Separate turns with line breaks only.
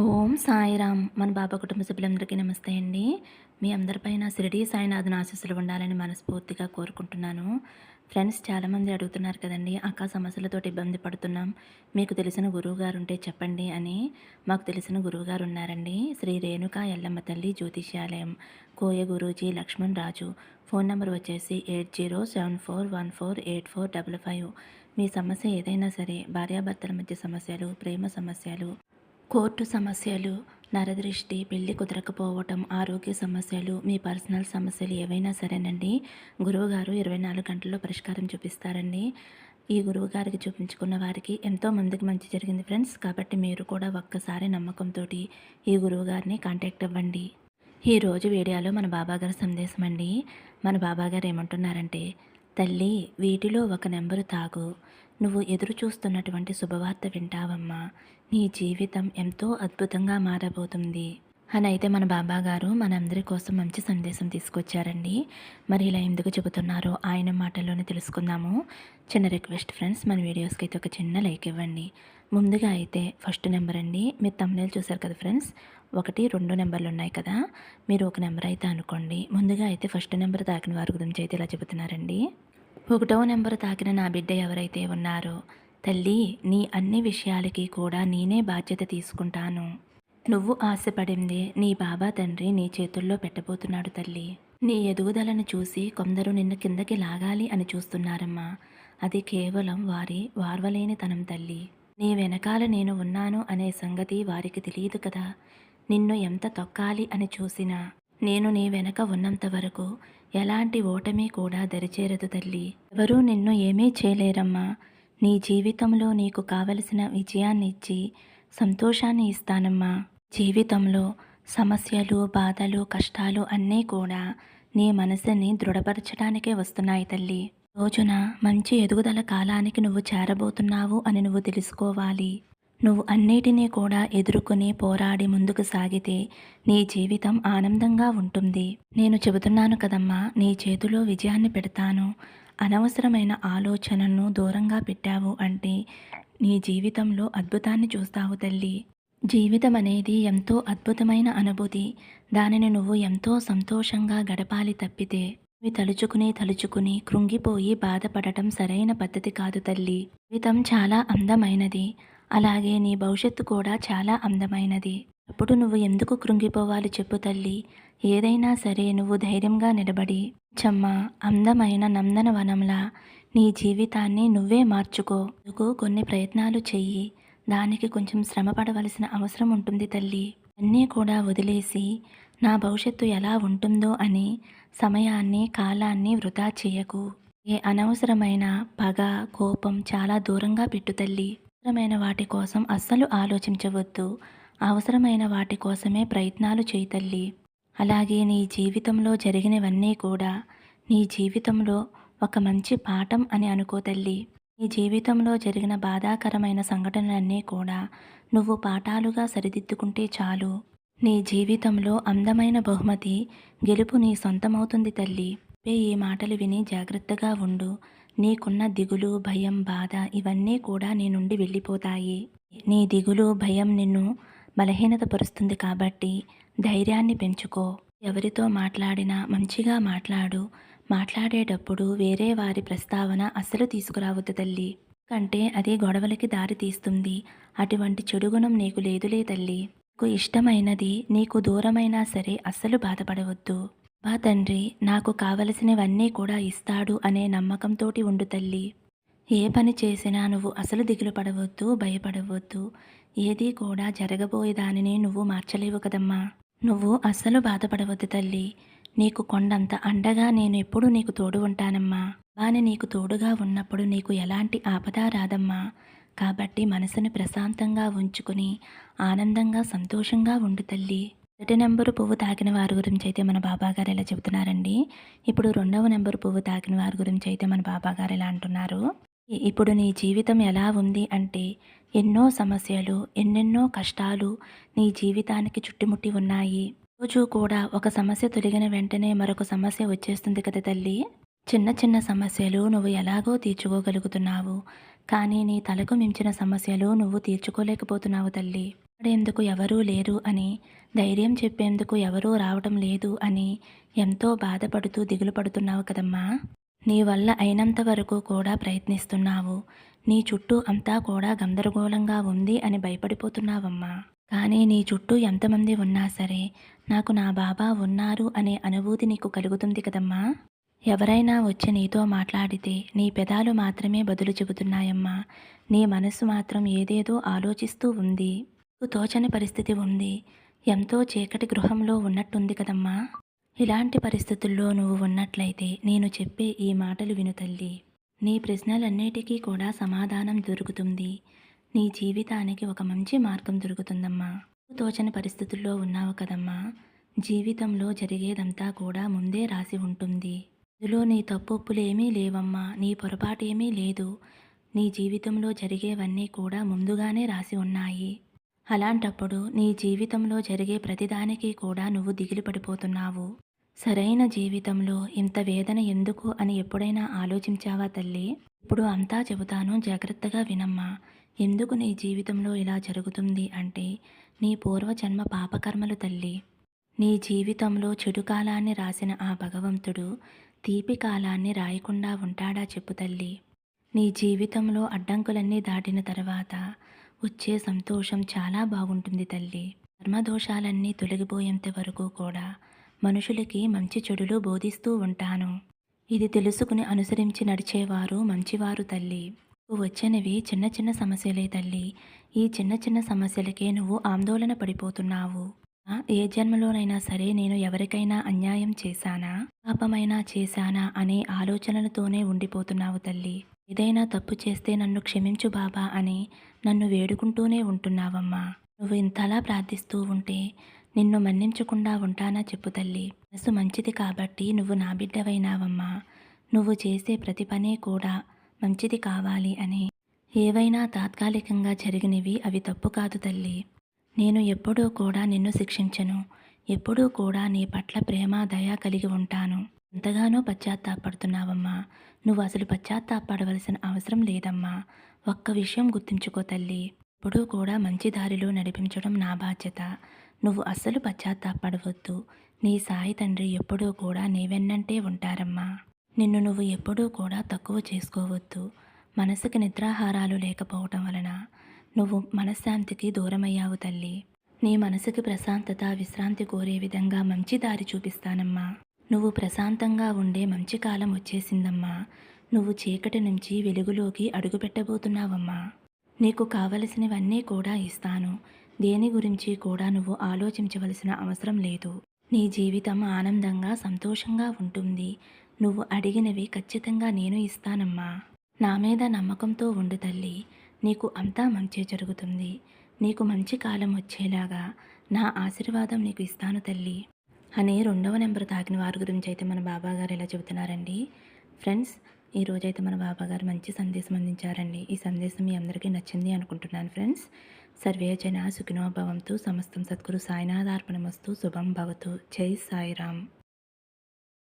ఓం సాయిరామ్. మన బాబా కుటుంబ సభ్యులందరికీ నమస్తే అండి. మీ అందరిపైన షిరిడి సాయినాథుని ఆశీస్సులు ఉండాలని మనస్ఫూర్తిగా కోరుకుంటున్నాను. ఫ్రెండ్స్ చాలామంది అడుగుతున్నారు కదండి అక్క సమస్యలతో ఇబ్బంది పడుతున్నాం. మీకు తెలిసిన గురువుగారు ఉంటే చెప్పండి అని. మాకు తెలిసిన గురువుగారు ఉన్నారండి శ్రీ రేణుక ఎల్లమ్మ తల్లి జ్యోతిష్యాలయం. కోయ గురూజీ లక్ష్మణ్ రాజు. ఫోన్ నెంబర్ వచ్చేసి eight zero seven four one four eight four double five. మీ సమస్య ఏదైనా సరే భార్యాభర్తల మధ్య సమస్యలు ప్రేమ సమస్యలు కోర్టు సమస్యలు నరదృష్టి పెళ్ళి కుదరకపోవటం ఆరోగ్య సమస్యలు మీ పర్సనల్ సమస్యలు ఏవైనా సరేనండి. గురువుగారు ఇరవై నాలుగు గంటల్లో పరిష్కారం చూపిస్తారండి. ఈ గురువుగారికి చూపించుకున్న వారికి ఎంతో మందికి మంచి జరిగింది ఫ్రెండ్స్. కాబట్టి మీరు కూడా ఒక్కసారి నమ్మకంతో ఈ గురువుగారిని కాంటాక్ట్ అవ్వండి. ఈరోజు వీడియోలో మన బాబాగారి సందేశం అండి. మన బాబాగారు ఏమంటున్నారంటే తల్లి వీటిలో ఒక నెంబరు తాగు. నువ్వు ఎదురు చూస్తున్నటువంటి శుభవార్త వింటావమ్మా. నీ జీవితం ఎంతో అద్భుతంగా మారబోతుంది. అని అయితే మన బాబా గారు మనందరి కోసం మంచి సందేశం తీసుకొచ్చారండి. మరి ఇలా ఎందుకు చెబుతున్నారో ఆయన మాటల్లోనే తెలుసుకుందాము. చిన్న రిక్వెస్ట్ ఫ్రెండ్స్ మన వీడియోస్కి అయితే ఒక చిన్న లైక్ ఇవ్వండి. ముందుగా అయితే ఫస్ట్ నెంబర్ అండి మీరు తమిళ చూసారు కదా ఫ్రెండ్స్? ఒకటి రెండు నెంబర్లు ఉన్నాయి కదా? మీరు ఒక నెంబర్ అయితే అనుకోండి. ముందుగా అయితే ఫస్ట్ నెంబర్ తాకిన వారి గురించి అయితే ఇలా చెబుతున్నారండి. ఒకటో నెంబర్ తాకిన నా బిడ్డ ఎవరైతే ఉన్నారో తల్లి నీ అన్ని విషయాలకి కూడా నేనే బాధ్యత తీసుకుంటాను. నువ్వు ఆశపడిందే నీ బాబా తండ్రి నీ చేతుల్లో పెట్టబోతున్నాడు తల్లి. నీ ఎదుగుదలను చూసి కొందరు నిన్ను కిందకి లాగాలి అని చూస్తున్నారమ్మా. అది కేవలం వారి వార్వలేనితనం తల్లి. నీ వెనకాల నేను ఉన్నాను అనే సంగతి వారికి తెలియదు కదా. నిన్ను ఎంత తొక్కాలి అని చూసినా నేను నీ వెనక ఉన్నంత వరకు ఎలాంటి ఓటమి కూడా దరిచేరదు తల్లి. ఎవరూ నిన్ను ఏమీ చేయలేరమ్మా. నీ జీవితంలో నీకు కావలసిన విజయాన్ని ఇచ్చి సంతోషాన్ని ఇస్తానమ్మా. జీవితంలో సమస్యలు బాధలు కష్టాలు అన్నీ కూడా నీ మనసుని దృఢపరచడానికే వస్తున్నాయి తల్లి. రోజున మంచి ఎదుగుదల కాలానికి నువ్వు చేరబోతున్నావు అని నువ్వు తెలుసుకోవాలి. నువ్వు అన్నిటినీ కూడా ఎదుర్కొని పోరాడి ముందుకు సాగితే నీ జీవితం ఆనందంగా ఉంటుంది. నేను చెబుతున్నాను కదమ్మా నీ చేతిలో విజయాన్ని పెడతాను. అనవసరమైన ఆలోచనను దూరంగా పెట్టావు అంటే నీ జీవితంలో అద్భుతాన్ని చూస్తావు తల్లి. జీవితం అనేది ఎంతో అద్భుతమైన అనుభూతి. దానిని నువ్వు ఎంతో సంతోషంగా గడపాలి తప్పితే ఇవి తలుచుకుని తలుచుకుని కృంగిపోయి బాధపడటం సరైన పద్ధతి కాదు తల్లి. జీవితం చాలా అందమైనది. అలాగే నీ భవిష్యత్తు కూడా చాలా అందమైనది. అప్పుడు నువ్వు ఎందుకు కృంగిపోవాలి చెప్పు తల్లి. ఏదైనా సరే నువ్వు ధైర్యంగా నిలబడి చమ్మ అందమైన నందన వనంలా నీ జీవితాన్ని నువ్వే మార్చుకో. నువ్వు కొన్ని ప్రయత్నాలు చెయ్యి. దానికి కొంచెం శ్రమ పడవలసిన అవసరం ఉంటుంది తల్లి. అన్నీ కూడా వదిలేసి నా భవిష్యత్తు ఎలా ఉంటుందో అని సమయాన్ని కాలాన్ని వృధా చేయకు. ఏ అనవసరమైన పగ కోపం చాలా దూరంగా పెట్టు తల్లి. అనవసరమైన వాటి కోసం అస్సలు ఆలోచించవద్దు. అవసరమైన వాటి కోసమే ప్రయత్నాలు చేయి తల్లి. అలాగే నీ జీవితంలో జరిగినవన్నీ కూడా. నీ జీవితంలో ఒక మంచి పాఠం అని అనుకో తల్లి. నీ జీవితంలో జరిగిన బాధాకరమైన సంఘటనలన్నీ కూడా నువ్వు పాఠాలుగా సరిదిద్దుకుంటే చాలు. నీ జీవితంలో అందమైన బహుమతి గెలుపు నీ సొంతమవుతుంది తల్లి. ఈ మాటలు విని జాగ్రత్తగా ఉండు. నీకున్న దిగులు భయం బాధ ఇవన్నీ కూడా నీ నుండి వెళ్ళిపోతాయి. నీ దిగులు భయం నిన్ను బలహీనతపరుస్తుంది కాబట్టి ధైర్యాన్ని పెంచుకో. ఎవరితో మాట్లాడినా మంచిగా మాట్లాడు. మాట్లాడేటప్పుడు వేరే వారి ప్రస్తావన అస్సలు తీసుకురావద్దు తల్లి. కంటే అది గొడవలకి దారి తీస్తుంది. అటువంటి చెడుగుణం నీకు లేదులే తల్లి. నీకు ఇష్టమైనది నీకు దూరమైనా సరే అస్సలు బాధపడవద్దు. మా తండ్రి నాకు కావలసినవన్నీ కూడా ఇస్తాడు అనే నమ్మకంతోటి ఉండు తల్లి. ఏ పని చేసినా నువ్వు అసలు దిగులు పడవద్దు భయపడవద్దు. ఏది కూడా జరగబోయే దానిని నువ్వు మార్చలేవు కదమ్మా. నువ్వు అస్సలు బాధపడవద్దు తల్లి. నీకు కొండంత అండగా నేను ఎప్పుడూ నీకు తోడు ఉంటానమ్మా. వాని నీకు తోడుగా ఉన్నప్పుడు నీకు ఎలాంటి ఆపద రాదమ్మా. కాబట్టి మనసును ప్రశాంతంగా ఉంచుకుని ఆనందంగా సంతోషంగా ఉండు తల్లి. మొదటి నెంబరు పువ్వు తాకిన వారి గురించి అయితే మన బాబాగారు ఎలా చెబుతున్నారండి. ఇప్పుడు రెండవ నెంబరు పువ్వు తాకిన వారి గురించి అయితే మన బాబాగారు ఎలా అంటున్నారు. ఇప్పుడు నీ జీవితం ఎలా ఉంది అంటే ఎన్నో సమస్యలు ఎన్నెన్నో కష్టాలు నీ జీవితానికి చుట్టుముట్టి ఉన్నాయి. రోజు కూడా ఒక సమస్య తొలగిన వెంటనే మరొక సమస్య వచ్చేస్తుంది కదా తల్లి? చిన్న చిన్న సమస్యలు నువ్వు ఎలాగో తీర్చుకోగలుగుతున్నావు. కానీ నీ తలకు మించిన సమస్యలు నువ్వు తీర్చుకోలేకపోతున్నావు తల్లి. ఆడేందుకు ఎవరూ లేరు అని ధైర్యం చెప్పేందుకు ఎవరూ రావటం లేదు అని ఎంతో బాధపడుతూ దిగులు పడుతున్నావు కదమ్మా. నీ వల్ల అయినంత వరకు కూడా ప్రయత్నిస్తున్నావు. నీ చుట్టూ అంతా కూడా గందరగోళంగా ఉంది అని భయపడిపోతున్నావమ్మా. కానీ నీ చుట్టూ ఎంతమంది ఉన్నా సరే నాకు నా బాబా ఉన్నారు అనే అనుభూతి నీకు కలుగుతుంది కదమ్మా. ఎవరైనా వచ్చి నీతో మాట్లాడితే నీ పెదాలు మాత్రమే బదులు చెబుతున్నాయమ్మా. నీ మనసు మాత్రం ఏదేదో ఆలోచిస్తూ ఉంది. తోచని పరిస్థితి ఉంది. ఎంతో చీకటి గృహంలో ఉన్నట్టుంది కదమ్మా. ఇలాంటి పరిస్థితుల్లో నువ్వు ఉన్నట్లయితే నేను చెప్పే ఈ మాటలు విను తల్లి. నీ ప్రశ్నలన్నిటికీ కూడా సమాధానం దొరుకుతుంది. నీ జీవితానికి ఒక మంచి మార్గం దొరుకుతుందమ్మా. తోచని పరిస్థితుల్లో ఉన్నావు కదమ్మా. జీవితంలో జరిగేదంతా కూడా ముందే రాసి ఉంటుంది. ఇందులో నీ తప్పొప్పులేమీ లేవమ్మా. నీ పొరపాటేమీ లేదు. నీ జీవితంలో జరిగేవన్నీ కూడా ముందుగానే రాసి ఉన్నాయి. అలాంటప్పుడు నీ జీవితంలో జరిగే ప్రతిదానికి కూడా నువ్వు దిగులు పడిపోతున్నావు. సరైన జీవితంలో ఇంత వేదన ఎందుకు అని ఎప్పుడైనా ఆలోచించావా తల్లి? ఇప్పుడు అంతా చెబుతాను జాగ్రత్తగా వినమ్మా. ఎందుకు నీ జీవితంలో ఇలా జరుగుతుంది అంటే నీ పూర్వజన్మ పాపకర్మలు తల్లి. నీ జీవితంలో చెడు కాలాన్ని రాసిన ఆ భగవంతుడు తీపి కాలాన్ని రాయకుండా ఉంటాడా చెప్పు తల్లి. నీ జీవితంలో అడ్డంకులన్నీ దాటిన తర్వాత వచ్చే సంతోషం చాలా బాగుంటుంది తల్లి. కర్మదోషాలన్నీ తొలగిపోయేంత వరకు కూడా మనుషులకి మంచి చెడులు బోధిస్తూ ఉంటాను. ఇది తెలుసుకుని అనుసరించి నడిచేవారు మంచివారు తల్లి. నువ్వు వచ్చినవి చిన్న చిన్న సమస్యలే తల్లి. ఈ చిన్న చిన్న సమస్యలకే నువ్వు ఆందోళన పడిపోతున్నావు. ఏ జన్మలోనైనా సరే నేను ఎవరికైనా అన్యాయం చేశానా? పాపమైనా చేశానా? అనే ఆలోచనలతోనే ఉండిపోతున్నావు తల్లి. ఏదైనా తప్పు చేస్తే నన్ను క్షమించు బాబా అని నన్ను వేడుకుంటూనే ఉంటున్నావమ్మా. నువ్వు ఇంతలా ప్రార్థిస్తూ ఉంటే నిన్ను మన్నించకుండా ఉంటానా చెప్పు తల్లి. మనసు మంచిది కాబట్టి నువ్వు నా బిడ్డవైనావమ్మా. నువ్వు చేసే ప్రతి పనే కూడా మంచిది కావాలి అని. ఏవైనా తాత్కాలికంగా జరిగినవి అవి తప్పు కాదు తల్లి. నేను ఎప్పుడూ కూడా నిన్ను శిక్షించను. ఎప్పుడూ కూడా నీ పట్ల ప్రేమ దయ కలిగి ఉంటాను. ఎంతగానో పశ్చాత్తాపడుతున్నావమ్మా. నువ్వు అసలు పశ్చాత్తాపడవలసిన అవసరం లేదమ్మా. ఒక్క విషయం గుర్తుంచుకో తల్లి. ఎప్పుడూ కూడా మంచి దారిలో నడిపించడం నా బాధ్యత. నువ్వు అస్సలు పశ్చాత్తాపడవద్దు. నీ సాయి తండ్రి ఎప్పుడూ కూడా నీ వెన్నంటే ఉంటారమ్మా. నిన్ను నువ్వు ఎప్పుడూ కూడా తక్కువ చేసుకోవద్దు. మనసుకి నిద్రాహారాలు లేకపోవటం వలన నువ్వు మనశ్శాంతికి దూరమయ్యావు తల్లి. నీ మనసుకి ప్రశాంతత విశ్రాంతి కోరే విధంగా మంచి దారి చూపిస్తానమ్మా. నువ్వు ప్రశాంతంగా ఉండే మంచి కాలం వచ్చేసిందమ్మా. నువ్వు చీకటి నుంచి వెలుగులోకి అడుగుపెట్టబోతున్నావమ్మా. నీకు కావలసినవన్నీ కూడా ఇస్తాను. దేని గురించి కూడా నువ్వు ఆలోచించవలసిన అవసరం లేదు. నీ జీవితం ఆనందంగా సంతోషంగా ఉంటుంది. నువ్వు అడిగినవి ఖచ్చితంగా నేను ఇస్తానమ్మా. నా మీద నమ్మకంతో ఉండు తల్లి. నీకు అంతా మంచి జరుగుతుంది. నీకు మంచి కాలం వచ్చేలాగా నా ఆశీర్వాదం నీకు ఇస్తాను తల్లి. అని రెండవ నెంబర్ తాకిన వారి గురించి అయితే మన బాబా గారు ఎలా చెబుతున్నారండి? ఫ్రెండ్స్ ఈ రోజైతే మన బాబా గారు మంచి సందేశం అందించారండి. ఈ సందేశం మీ అందరికీ నచ్చింది అనుకుంటున్నాను ఫ్రెండ్స్. సర్వే సుఖినోభవంతో సమస్తం సద్గురు సాయినాథార్పణమస్తు శుభం భవతు. జై సాయిరామ్.